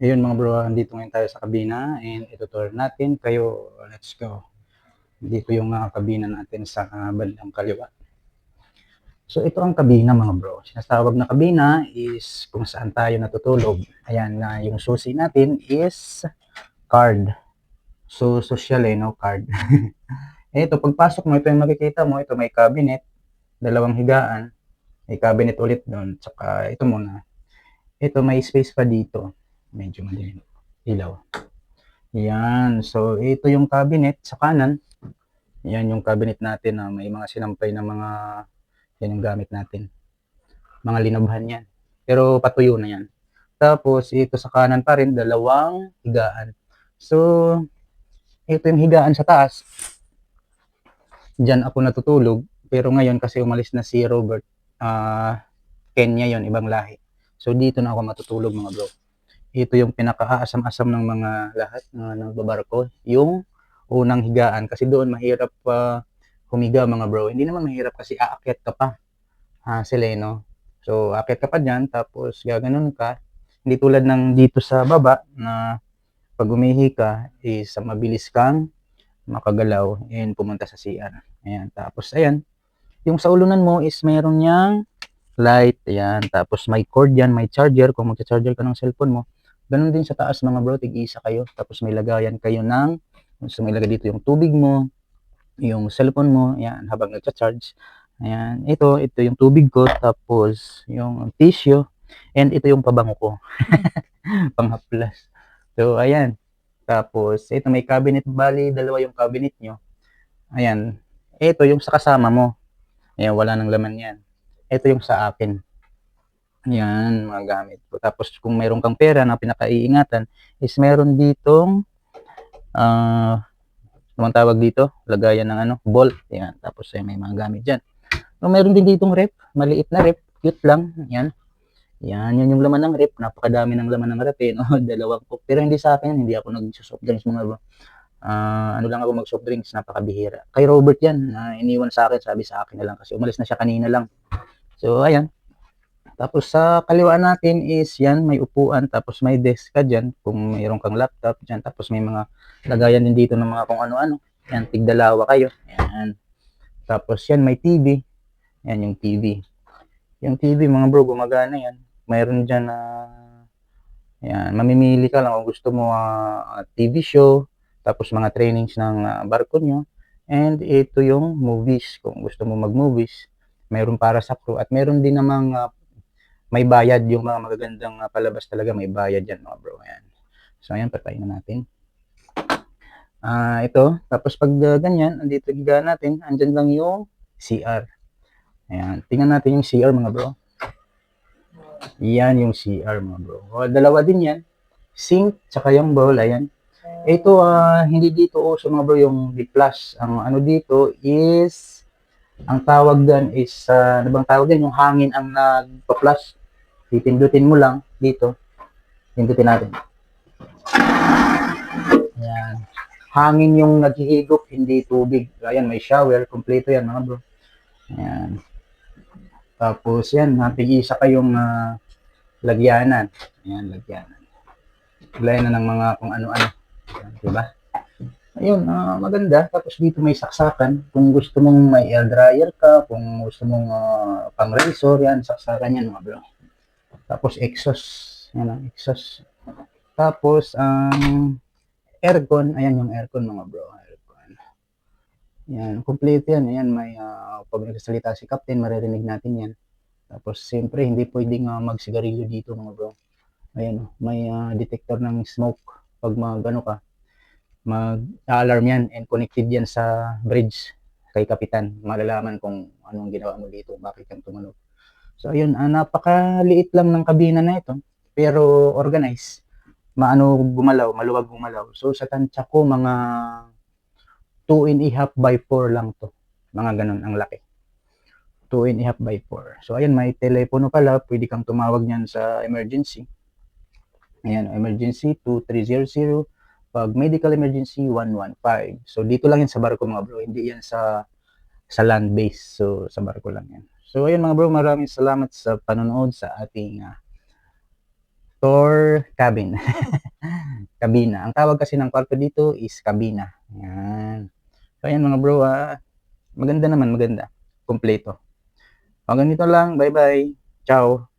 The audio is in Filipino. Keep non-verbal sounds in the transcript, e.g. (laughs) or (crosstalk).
Ayun mga bro, andito ngayon tayo sa kabina and itutur natin kayo. Let's go. Dito yung uh, kabina natin sa uh, bandang kaliwa. So ito ang kabina mga bro. Sinasawag na kabina is kung saan tayo natutulog. Ayan na uh, yung susi natin is card. So social eh, no card. (laughs) ito pagpasok mo, ito yung makikita mo, ito may cabinet, dalawang higaan, may cabinet ulit doon, tsaka ito muna. Ito may space pa dito medyo madilim. Ilaw. Yan. So, ito yung cabinet sa kanan. Yan yung cabinet natin na may mga sinampay na mga yan yung gamit natin. Mga linabhan yan. Pero patuyo na yan. Tapos, ito sa kanan pa rin, dalawang higaan. So, ito yung higaan sa taas. Diyan ako natutulog. Pero ngayon, kasi umalis na si Robert, uh, Kenya yon ibang lahi. So, dito na ako matutulog mga bro ito yung pinakaasam-asam ng mga lahat na nagbabarko, yung unang higaan kasi doon mahirap uh, humiga mga bro. Hindi naman mahirap kasi aakyat ka pa. Ha, Seleno. So, aakyat ka pa diyan tapos gaganon ka. Hindi tulad ng dito sa baba na pag umihi ka is mabilis kang makagalaw and pumunta sa CR. Ayan. Tapos, ayan. Yung sa ulunan mo is mayroon niyang light. Ayan. Tapos, may cord yan, may charger. Kung magcha-charger ka ng cellphone mo, Ganun din sa taas mga bro, tig-isa kayo. Tapos may lagayan kayo ng, so may lagay dito yung tubig mo, yung cellphone mo, yan, habang nagcha-charge. Ayan, ito, ito yung tubig ko, tapos yung tissue, and ito yung pabango ko. (laughs) Panghaplas. So, ayan. Tapos, ito may cabinet, bali, dalawa yung cabinet nyo. Ayan. Ito yung sa kasama mo. Ayan, wala nang laman yan. Ito yung sa akin. Yan, mga gamit ko. Tapos kung mayroon kang pera na pinakaiingatan, is meron ditong uh, anong tawag dito? Lagayan ng ano, bolt. Yan. Tapos ay may mga gamit diyan. So, meron din ditong rep, maliit na rep, cute lang. Yan. Yan, yun yung laman ng rep. Napakadami ng laman ng rep eh. No? (laughs) Dalawang coke. Pero hindi sa akin, hindi ako nag-soft drinks mga. Uh, ano lang ako mag-soft drinks, napakabihira. Kay Robert yan, uh, iniwan sa akin, sabi sa akin na lang kasi umalis na siya kanina lang. So, ayan, tapos sa kaliwa natin is yan, may upuan, tapos may desk ka dyan, kung mayroon kang laptop dyan, tapos may mga lagayan din dito ng mga kung ano-ano. Yan, tigdalawa kayo. Yan. Tapos yan, may TV. Yan yung TV. Yung TV, mga bro, gumagana yan. Mayroon dyan na, uh, yan, mamimili ka lang kung gusto mo uh, TV show, tapos mga trainings ng uh, barko nyo. And ito yung movies, kung gusto mo mag-movies. Mayroon para sa crew at mayroon din namang uh, may bayad yung mga magagandang uh, palabas talaga, may bayad yan mga bro. Ayan. So ayan, patayin na natin. Ah, uh, ito, tapos pag uh, ganyan, andito higa natin, andyan lang yung CR. Ayan, tingnan natin yung CR mga bro. Yan yung CR mga bro. O, dalawa din yan. Sink, tsaka yung bowl, ayan. Ito, uh, hindi dito uso mga bro yung D+. Ang ano dito is, ang tawag dyan is, uh, ano bang tawag dyan? Yung hangin ang nagpa-flush Pipindutin mo lang dito. Pindutin natin. Ayan. Hangin yung naghihigop, hindi tubig. Ayan, may shower. Kompleto yan mga bro. Ayan. Tapos yan, napig-isa kayong uh, lagyanan. Ayan, lagyanan. Lagyan na ng mga kung ano-ano. Diba? Ayun, uh, maganda. Tapos dito may saksakan. Kung gusto mong may air dryer ka, kung gusto mong uh, pang razor, yan, saksakan yan mga bro. Tapos exhaust. Yan ang exhaust. Tapos ang um, aircon, ayan yung aircon mga bro. Aircon. Yan, complete yan. Ayan, may uh, pag nagsasalita si Captain, maririnig natin yan. Tapos siyempre hindi pwedeng uh, magsigarilyo dito mga bro. Ayan, may uh, detector ng smoke pag mag ano ka, mag-alarm yan and connected yan sa bridge kay kapitan. Malalaman kung anong ginawa mo dito, bakit kang tumunog. So ayun, uh, napakaliit lang ng kabina na ito, pero organized. Maano gumalaw, maluwag gumalaw. So sa tansya ko, mga 2 and a half by 4 lang to. Mga ganun ang laki. 2 and a half by 4. So ayan, may telepono pala, pwede kang tumawag niyan sa emergency. Ayan, emergency 2300. Pag medical emergency, 115. So dito lang yan sa barko mga bro, hindi yan sa sa land base. So sa barko lang yan. So ayun mga bro, maraming salamat sa panonood sa ating uh, Tour cabin. (laughs) kabina. Ang tawag kasi ng kwarto dito is kabina. Yan. So, ayan mga bro, ah, maganda naman, maganda. Kompleto. Hanggang dito lang. Bye-bye. Ciao.